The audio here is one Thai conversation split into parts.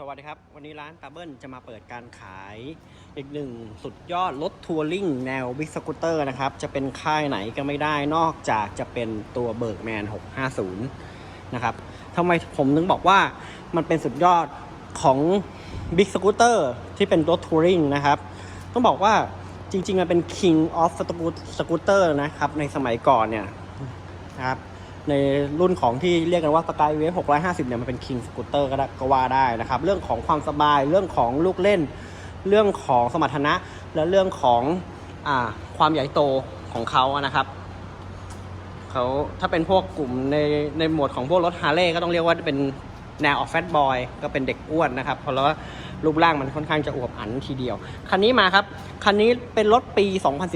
สวัสดีครับ วันนี้ร้านตาเบิลจะมาเปิดการขายอีกหนึ่งสุดยอดรถทัวริงแนวบิ๊กสกูตเตอร์นะครับ จะเป็นค่ายไหนก็ไม่ได้นอกจากจะเป็นตัวเบิร์กแมน 650 นะครับทำไมผมถึงบอกว่ามันเป็นสุดยอดของบิ๊กสกูตเตอร์ที่เป็นรถทัวริงนะครับ ต้องบอกว่าจริงๆ มันเป็น King of Scooter นะครับ ในสมัยก่อนเนี่ยนะครับ ในรุ่นของที่เรียกกันว่า Skyway 650 เนี่ยมันเป็น King Scooter ก็ได้ก็ว่าได้นะครับ เรื่องของความสบายเรื่องของลูกเล่น เรื่องของสมรรถนะ และเรื่องของอความใหญ่โตของเขาอะนะครับเขาถ้าเป็นพวกกลุ่มในในหมวดของพวกรถฮาร์เลย์ก็ต้องเรียกว่าเป็นแนวออฟแฟตบอยก็เป็นเด็กอ้วนนะครับ เพราะว่ารูปร่างมันค่อนข้างจะอวบอันทีเดียว คันนี้มาครับ คันนี้เป็นรถปี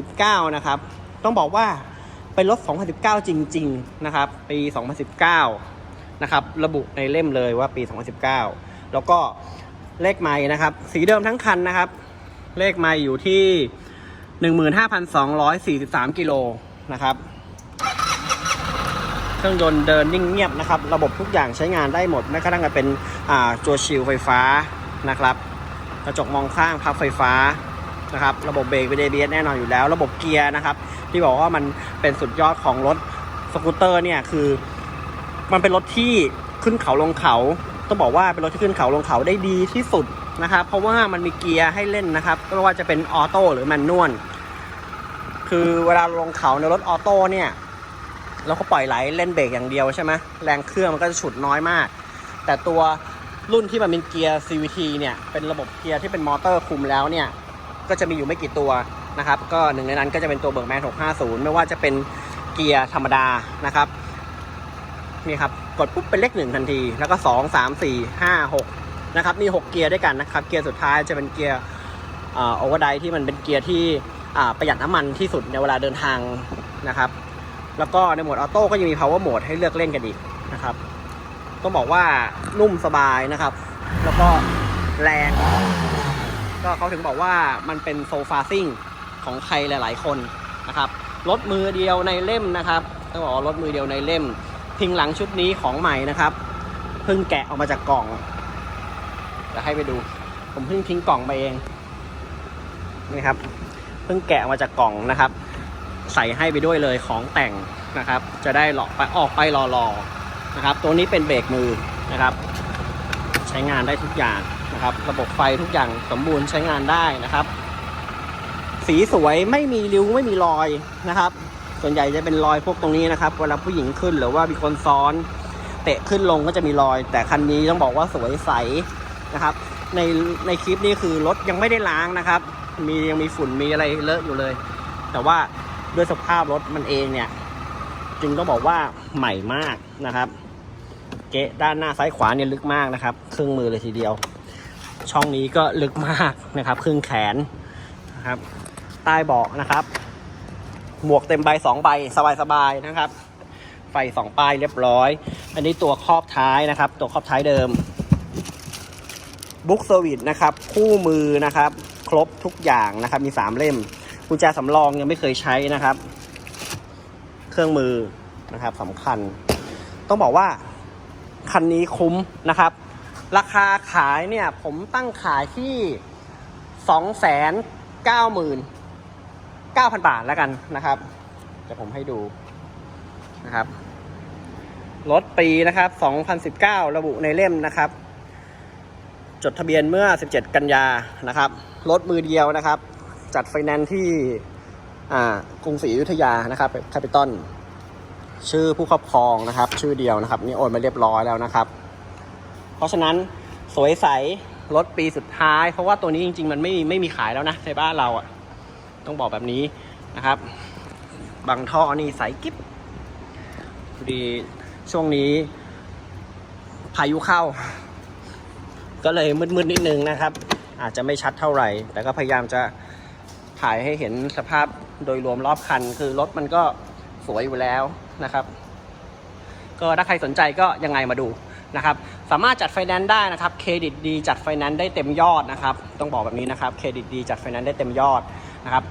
2019 นะครับ ต้องบอกว่า เป็นรถ 2019 จริง ๆ นะครับ ปี 2019 นะครับ ระบุในเล่มเลยว่าปี 2019 แล้วก็เลขไม้นะครับ สีเดิมทั้งคันนะครับ เลขไม้อยู่ที่ 15,243 กิโลนะครับ เครื่องยนต์เดินนิ่งเงียบนะครับ ระบบทุกอย่างใช้งานได้หมดแม้กระทั่งเป็นตัวชิลไฟฟ้านะครับ กระจกมองข้างพับไฟฟ้า นะครับ ระบบเบรกเป็น ABS แน่นอนอยู่แล้ว ระบบเกียร์นะครับ ที่บอกว่ามันเป็นสุดยอดของรถสกูตเตอร์เนี่ยคือ มันเป็นรถที่ขึ้นเขาลงเขา ต้องบอกว่าเป็นรถที่ขึ้นเขาลงเขาได้ดีที่สุดนะครับ เพราะว่ามันมีเกียร์ให้เล่นนะครับไม่ว่าจะเป็นออโต้หรือแมนนวลคือเวลาลงเขาในรถออโต้เนี่ยเราก็ปล่อยไหลเล่นเบรกอย่างเดียวใช่ไหมแรงเครื่องมันก็จะฉุดน้อยมาก แต่ตัวรุ่นที่มันเป็นเกียร์ CVT เนี่ย เป็นระบบเกียร์ที่เป็นมอเตอร์คุมแล้วเนี่ย ก็จะมีอยู่ไม่กี่ตัวนะครับก็หนึ่งในนั้นก็จะเป็นตัวเบิร์กแมน650 ไม่ว่าจะเป็นเกียร์ธรรมดานะครับนี่ครับกดปุ๊บเป็นเลขหนึ่งทันที แล้วก็ 2 3 4 5 6นะครับมี 6 เกียร์ด้วยกันนะครับเกียร์สุดท้ายจะเป็นเกียร์โอเวอร์ไดที่มันเป็นเกียร์ที่ประหยัดน้ำมันที่สุดในเวลาเดินทางนะครับแล้วก็ในโหมดออโต้ก็ยังมี power mode ให้เลือกเล่นกันอีกนะครับต้องบอกว่านุ่มสบายนะครับ แล้วก็แรง ก็เขาถึงบอกว่ามันเป็นโซฟาซิ่งของใครหลาย ๆ คนนะครับรถมือเดียวในเล่มนะครับต้องบอกว่ารถมือเดียวในเล่ม พิงหลังชุดนี้ของใหม่นะครับเพิ่งแกะออกมาจากกล่องจะให้ไปดู ผมเพิ่งทิ้งกล่องไปเองนี่ครับเพิ่งแกะออกมาจากกล่องนะครับ ใส่ให้ไปด้วยเลยของแต่งนะครับ จะได้หลอกไปออกไปรอๆนะครับ ตัวนี้เป็นเบรกมือนะครับ ใช้งานได้ทุกอย่าง นะครับ ระบบไฟทุกอย่างสมบูรณ์ใช้งานได้นะครับ สีสวยไม่มีริ้วไม่มีรอยนะครับ ส่วนใหญ่จะเป็นรอยพวกตรงนี้นะครับ เวลาผู้หญิงขึ้นหรือว่ามีคนซ้อน เตะขึ้นลงก็จะมีรอย แต่คันนี้ต้องบอกว่าสวยใสนะครับ ในในคลิปนี้คือรถยังไม่ได้ล้างนะครับ มียังมีฝุ่นมีอะไรเลอะอยู่เลย แต่ว่าด้วยสภาพรถมันเองเนี่ย จึงต้องบอกว่าใหม่มากนะครับ เกะด้านหน้าซ้ายขวาเนี่ยลึกมากนะครับ ครึ่งมือเลยทีเดียว ช่องนี้ก็ลึกมากนะครับ ครึ่งแขนนะครับ ใต้เบาะนะครับ หมวกเต็มใบสองใบสบายๆนะครับ ไฟสองป้ายเรียบร้อย อันนี้ตัวครอบท้ายนะครับ ตัวครอบท้ายเดิมบุ๊กเซอร์วิสนะครับ คู่มือนะครับ ครบทุกอย่างนะครับ มีสามเล่มกุญแจสำรองยังไม่เคยใช้นะครับ เครื่องมือนะครับสำคัญ ต้องบอกว่าคันนี้คุ้มนะครับ ราคาขายเนี่ย ผมตั้งขายที่สองแสนเก้าหมื่นเก้าพันบาทแล้วกันนะครับเดี๋ยวผมให้ดูนะครับรถปีนะครับ2019ระบุในเล่มนะครับ จดทะเบียนเมื่อ17กันยานะครับรถมือเดียวนะครับ จัดไฟแนนซ์ที่กรุงศรีอยุธยานะครับแคปิตอลชื่อผู้ครอบครองนะครับ ชื่อเดียวนะครับ นี่โอนมาเรียบร้อยแล้วนะครับ เพราะฉะนั้นสวยใสรถปีสุดท้าย เพราะว่าตัวนี้จริง ๆ มันไม่ไม่มีขายแล้วนะในบ้านเราอะ่ะ ต้องบอกแบบนี้นะครับ บางท่อนี่ใสกิ๊บพอดีช่วงนี้พายุเข้า ก็เลยมืดๆนิดนึงนะครับ อาจจะไม่ชัดเท่าไหร่ แต่ก็พยายามจะถ่ายให้เห็นสภาพโดยรวมรอบคัน คือรถมันก็สวยอยู่แล้วนะครับ ก็ถ้าใครสนใจก็ยังไงมาดู นะครับสามารถจัดไฟแนนซ์ได้นะครับเครดิตดีจัดไฟแนนซ์ได้เต็มยอดนะครับต้องบอกแบบนี้นะครับเครดิตดีจัดไฟแนนซ์ได้เต็มยอดนะครับ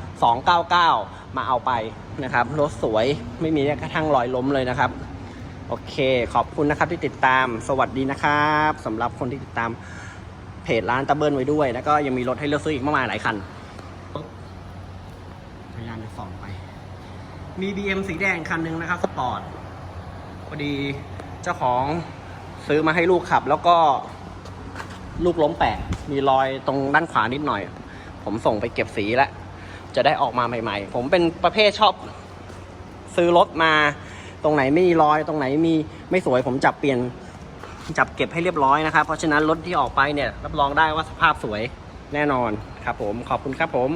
299 มาเอาไปนะครับรถสวยไม่มีแม้กระทั่งรอยล้มเลยนะครับ โอเค ขอบคุณนะครับที่ติดตามสวัสดีนะครับสำหรับคนที่ติดตามเพจร้านตะเบิลไว้ด้วย แล้วก็ยังมีรถให้เลือกซื้ออีกมากมายหลายคันพยายามจะส่องไป มี BM สีแดงคันหนึ่งนะครับสปอร์ตพอดีเจ้าของ ซื้อมาให้ลูกขับ แล้วก็ลูกล้มแปะมีรอยตรงด้านขวานิดหน่อย ผมส่งไปเก็บสีแล้ว จะได้ออกมาใหม่ ๆ ผมเป็นประเภทชอบ ซื้อรถมา ตรงไหนไม่มีรอย ตรงไหนมีไม่สวย ผมจับเปลี่ยนจับเก็บให้เรียบร้อยนะครับ เพราะฉะนั้นรถที่ออกไปเนี่ย รับรองได้ว่าสภาพสวยแน่นอนครับผมขอบคุณครับผม